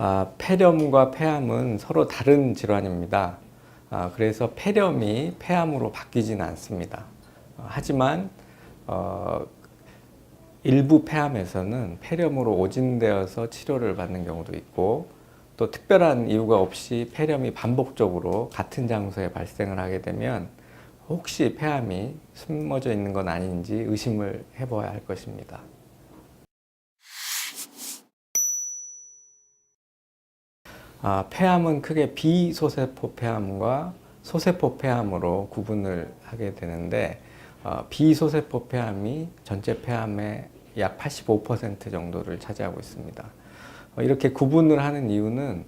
아, 폐렴과 폐암은 서로 다른 질환입니다. 아, 그래서 폐렴이 폐암으로 바뀌지는 않습니다. 어, 하지만 어, 일부 폐암에서는 폐렴으로 오진되어서 치료를 받는 경우도 있고 또 특별한 이유가 없이 폐렴이 반복적으로 같은 장소에 발생을 하게 되면 혹시 폐암이 숨어져 있는 건 아닌지 의심을 해봐야 할 것입니다. 아, 폐암은 크게 비소세포 폐암과 소세포 폐암으로 구분을 하게 되는데 어, 비소세포 폐암이 전체 폐암의 약 85% 정도를 차지하고 있습니다. 어, 이렇게 구분을 하는 이유는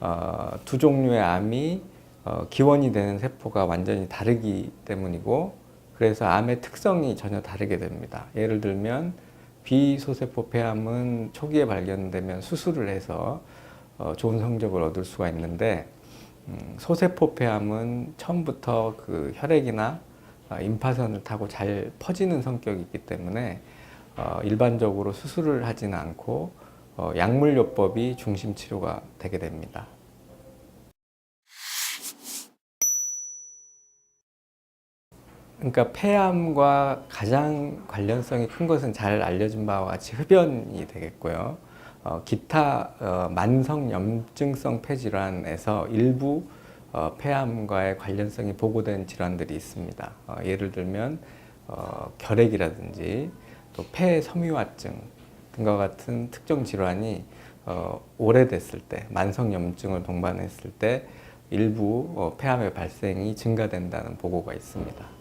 어, 두 종류의 암이 어, 기원이 되는 세포가 완전히 다르기 때문이고 그래서 암의 특성이 전혀 다르게 됩니다. 예를 들면 비소세포 폐암은 초기에 발견되면 수술을 해서 어, 좋은 성적을 얻을 수가 있는데 음, 소세포 폐암은 처음부터 그 혈액이나 어, 임파선을 타고 잘 퍼지는 성격이 있기 때문에 어, 일반적으로 수술을 하지는 않고 어, 약물요법이 중심 치료가 되게 됩니다. 그러니까 폐암과 가장 관련성이 큰 것은 잘 알려진 바와 같이 흡연이 되겠고요. 어, 기타 어, 만성 염증성 폐질환에서 일부 어, 폐암과의 관련성이 보고된 질환들이 있습니다. 어, 예를 들면 어, 결핵이라든지 또 폐섬유화증 등과 같은 특정 질환이 어, 오래됐을 때 만성 염증을 동반했을 때 일부 어, 폐암의 발생이 증가된다는 보고가 있습니다.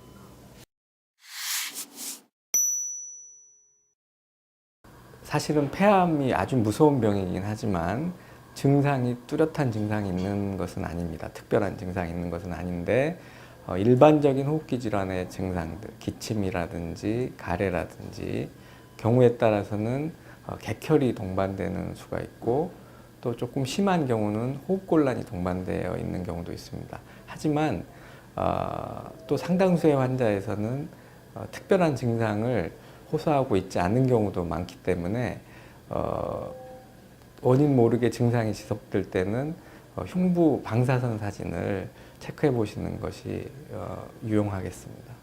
사실은 폐암이 아주 무서운 병이긴 하지만 증상이 뚜렷한 증상이 있는 것은 아닙니다. 특별한 증상이 있는 것은 아닌데 어, 일반적인 호흡기 질환의 증상들, 기침이라든지 가래라든지 경우에 따라서는 어, 객혈이 동반되는 수가 있고 또 조금 심한 경우는 호흡곤란이 동반되어 있는 경우도 있습니다. 하지만 어, 또 상당수의 환자에서는 어, 특별한 증상을 호소하고 있지 않은 경우도 많기 때문에 어, 원인 모르게 증상이 지속될 때는 어, 흉부 방사선 사진을 체크해 보시는 것이 어, 유용하겠습니다.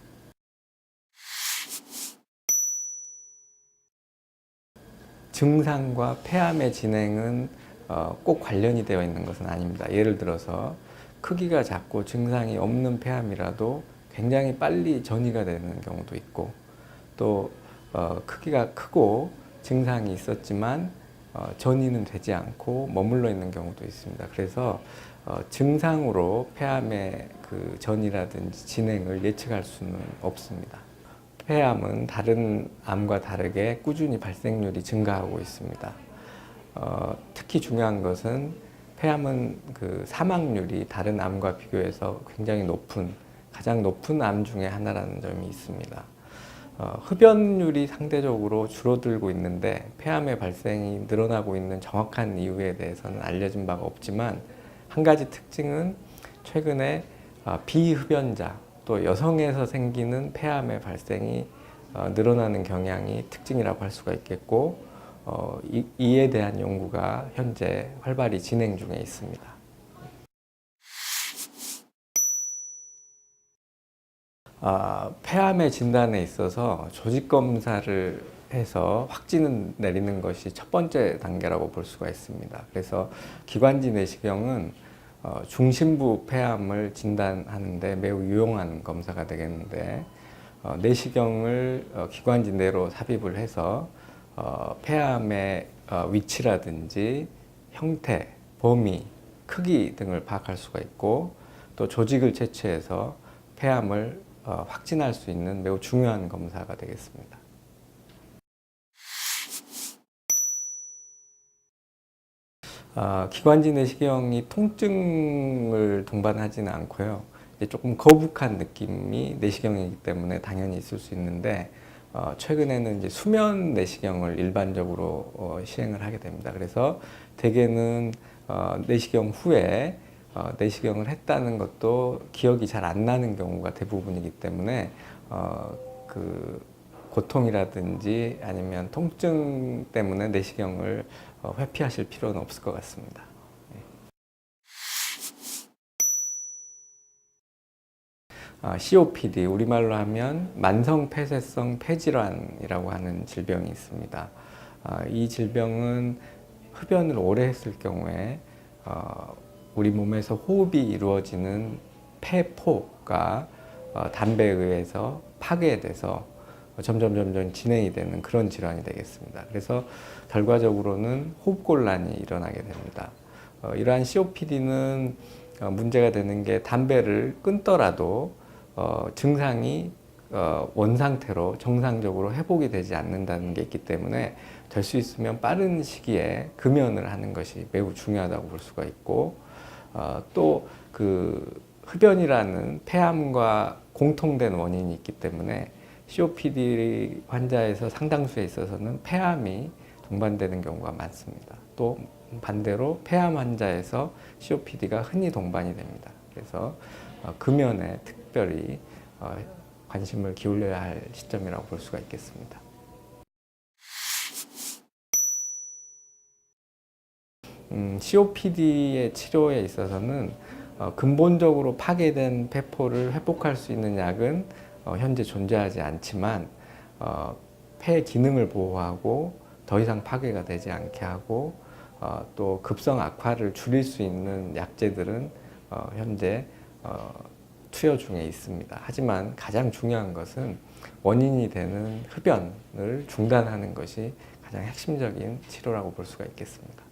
증상과 폐암의 진행은 어, 꼭 관련이 되어 있는 것은 아닙니다. 예를 들어서 크기가 작고 증상이 없는 폐암이라도 굉장히 빨리 전이가 되는 경우도 있고 또 어, 크기가 크고 증상이 있었지만 어, 전이는 되지 않고 머물러 있는 경우도 있습니다. 그래서 어, 증상으로 폐암의 그 전이라든지 진행을 예측할 수는 없습니다. 폐암은 다른 암과 다르게 꾸준히 발생률이 증가하고 있습니다. 어, 특히 중요한 것은 폐암은 그 사망률이 다른 암과 비교해서 굉장히 높은 가장 높은 암 중에 하나라는 점이 있습니다. 어, 흡연율이 상대적으로 줄어들고 있는데 폐암의 발생이 늘어나고 있는 정확한 이유에 대해서는 알려진 바가 없지만 한 가지 특징은 최근에 어, 비흡연자 또 여성에서 생기는 폐암의 발생이 어, 늘어나는 경향이 특징이라고 할 수가 있겠고 어, 이, 이에 대한 연구가 현재 활발히 진행 중에 있습니다. 아, 폐암의 진단에 있어서 조직 검사를 해서 확진을 내리는 것이 첫 번째 단계라고 볼 수가 있습니다. 그래서 기관지 내시경은 어, 중심부 폐암을 진단하는데 매우 유용한 검사가 되겠는데 어, 내시경을 어, 기관지 내로 삽입을 해서 어, 폐암의 어, 위치라든지 형태, 범위, 크기 등을 파악할 수가 있고 또 조직을 채취해서 폐암을 어, 확진할 수 있는 매우 중요한 검사가 되겠습니다. 아, 기관지 내시경이 통증을 동반하지는 않고요. 조금 거북한 느낌이 내시경이기 때문에 당연히 있을 수 있는데 어, 최근에는 이제 수면 내시경을 일반적으로 어, 시행을 하게 됩니다. 그래서 대개는 어, 내시경 후에 어, 내시경을 했다는 것도 기억이 잘 안 나는 경우가 대부분이기 때문에 어, 그 고통이라든지 아니면 통증 때문에 내시경을 어, 회피하실 필요는 없을 것 같습니다. 아, COPD 우리말로 하면 만성 폐쇄성 폐질환이라고 하는 질병이 있습니다. 아, 이 질병은 흡연을 오래 했을 경우에 어, 우리 몸에서 호흡이 이루어지는 폐포가 어, 담배에 의해서 파괴돼서 점점 점점 진행이 되는 그런 질환이 되겠습니다. 그래서 결과적으로는 호흡곤란이 일어나게 됩니다. 어, 이러한 COPD는 어, 문제가 되는 게 담배를 끊더라도 어, 증상이 어, 원상태로 정상적으로 회복이 되지 않는다는 게 있기 때문에 될 수 있으면 빠른 시기에 금연을 하는 것이 매우 중요하다고 볼 수가 있고 어, 또그 흡연이라는 폐암과 공통된 원인이 있기 때문에 COPD 환자에서 상당수에 있어서는 폐암이 동반되는 경우가 많습니다. 또 반대로 폐암 환자에서 COPD가 흔히 동반이 됩니다. 그래서 어, 금연에 특별히 어, 관심을 기울여야 할 시점이라고 볼 수가 있겠습니다. 음, COPD의 치료에 있어서는 어, 근본적으로 파괴된 폐포를 회복할 수 있는 약은 어, 현재 존재하지 않지만 어, 폐 기능을 보호하고 더 이상 파괴가 되지 않게 하고 어, 또 급성 악화를 줄일 수 있는 약제들은 어, 현재 어, 투여 중에 있습니다. 하지만 가장 중요한 것은 원인이 되는 흡연을 중단하는 것이 가장 핵심적인 치료라고 볼 수가 있겠습니다.